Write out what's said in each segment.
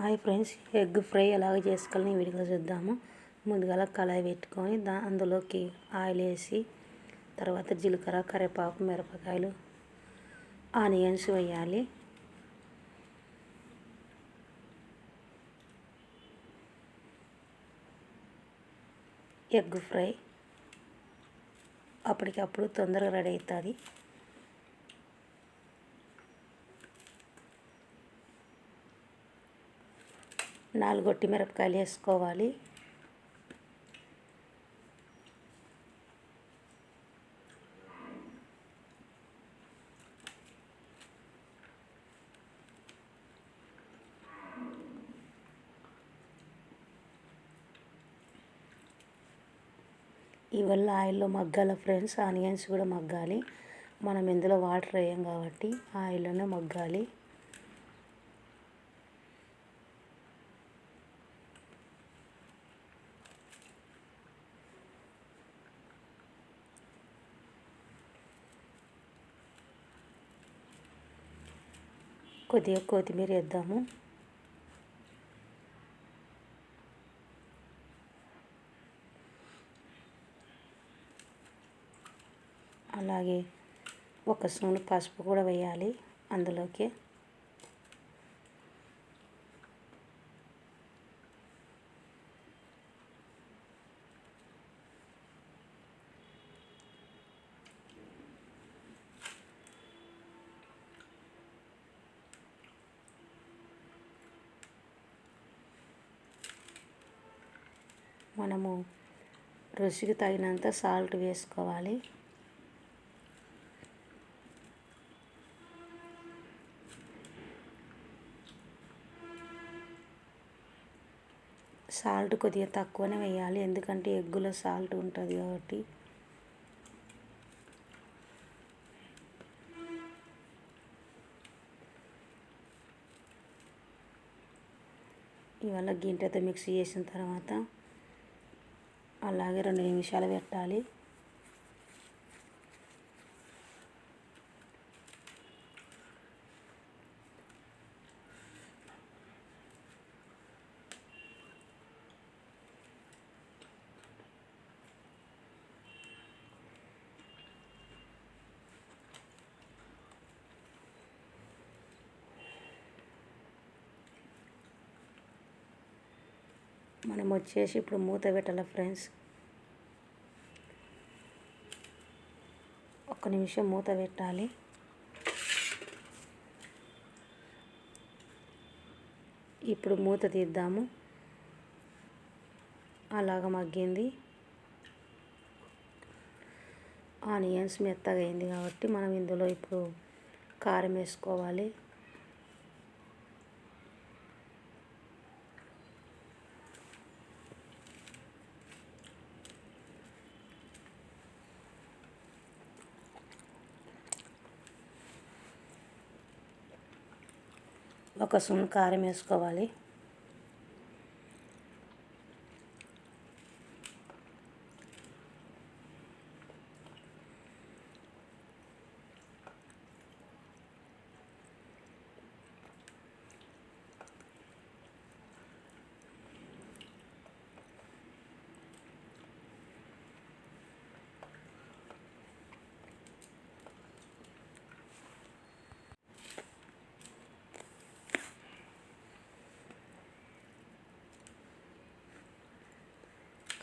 Hi friends egg fry ఎలాగ చేసుకోవాలని ఈ వీడియోలో చూద్దాము. ముందుగా కళాయి పెట్టుకొని దా అందులోకి ఆయిల్ వేసి తర్వాత జీలకర్ర కరివేపాకు మిరపకాయలు ఆనియన్స్ వేయాలి. ఎగ్ ఫ్రై అప్పటికప్పుడు తొందరగా రెడీ అవుతుంది. నాలుగు ఒట్టి మిరపకాయలు వేసుకోవాలి. ఇవల్ల ఆయిల్లో మగ్గాల ఫ్రెండ్స్ ఆనియన్స్ కూడా మగ్గాలి. మనం ఇందులో వాటర్ వేయం కాబట్టి ఆయిల్లోనే మగ్గాలి. కొద్దిగా కొత్తిమీర వేద్దాము. అలాగే ఒక స్పూన్ పసుపు కూడా వేయాలి అందులోకి. మనము రుచికి తగినంత సాల్ట్ వేసుకోవాలి. సాల్ట్ కొద్దిగా తక్కువనే వేయాలి. ఎందుకంటే ఎగ్గులో సాల్ట్ ఉంటుంది కాబట్టి. ఇవాళ గింటతో మిక్స్ చేసిన తర్వాత అలాగే రెండు నిమిషాలు పెట్టాలి. మనం వచ్చేసి ఇప్పుడు మూత పెట్టాలి ఫ్రెండ్స్? ఒక్క నిమిషం మూత పెట్టాలి. ఇప్పుడు మూత తీద్దాము. అలాగ మగ్గింది. ఆనియన్స్ మెత్తగా అయింది కాబట్టి మనం ఇందులో ఇప్పుడు కారం వేసుకోవాలి. ఒక స్పూన్ కారం వేసుకోవాలి.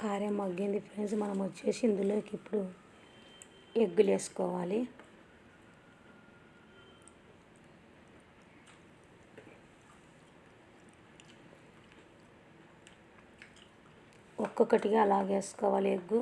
కారం మగ్గింది ఫ్రెండ్స్. మనం వచ్చేసి ఇందులోకి ఇప్పుడు ఎగ్గులు వేసుకోవాలి. ఒక్కొక్కటిగా అలాగే వేసుకోవాలి ఎగ్గు.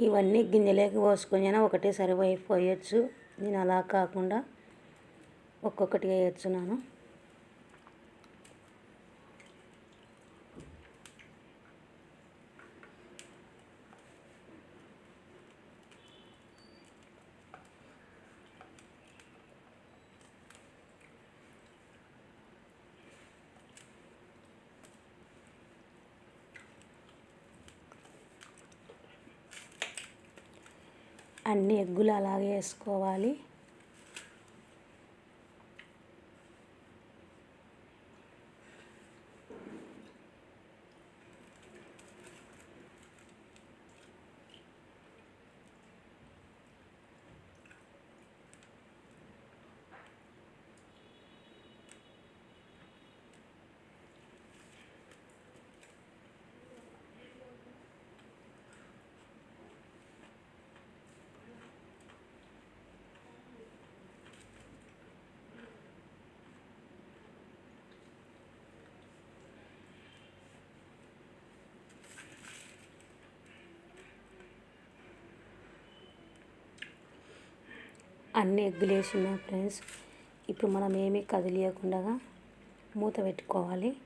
ఇవన్నీ గిన్నెలోకి పోసుకొని ఒకటేసారి వైపు పోయొచ్చు. నేను అలా కాకుండా ఒక్కొక్కటిగా వేస్తున్నాను అన్ని ఎగ్గులు అలాగే వేసుకోవాలి. అన్ని ఎగ్గులు వేసిన ఫ్రెండ్స్. ఇప్పుడు మనం ఏమీ కదిలియకుండా మూత పెట్టుకోవాలి.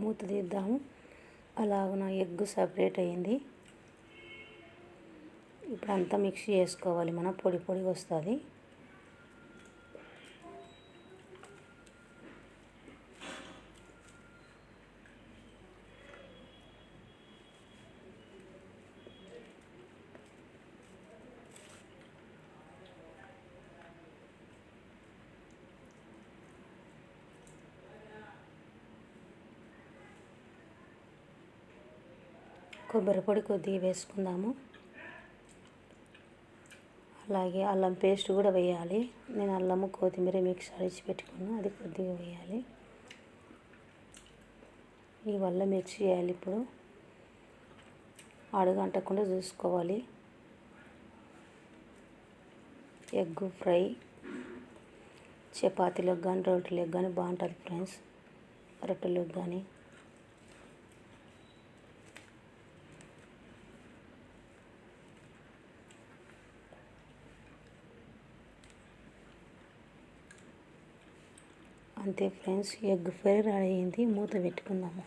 మూత తీద్దాము. అలాగ ఎగ్ సపరేట్ అయింది. ఇప్పుడు అంతా మిక్స్ చేసుకోవాలి. మన పొడి పొడిగా వస్తుంది. కొబ్బరి పొడి కొద్దిగా వేసుకుందాము. అలాగే అల్లం పేస్ట్ కూడా వేయాలి. నేను అల్లము కొత్తిమీర మిక్స్ అడిచి పెట్టుకున్నాను అది కొద్దిగా వేయాలి. ఈ వల్ల మిక్స్ చేయాలి ఇప్పుడు. అడుగు అంటకుండా చూసుకోవాలి. ఎగ్ ఫ్రై చపాతీలకు కానీ రొట్టెలకు కానీ బాగుంటుంది ఫ్రెండ్స్ రొట్టెలకు కానీ అంతే ఫ్రెండ్స్ ఎగ్ ఫ్రై రెడీ అయింది. మూత పెట్టుకుందాము.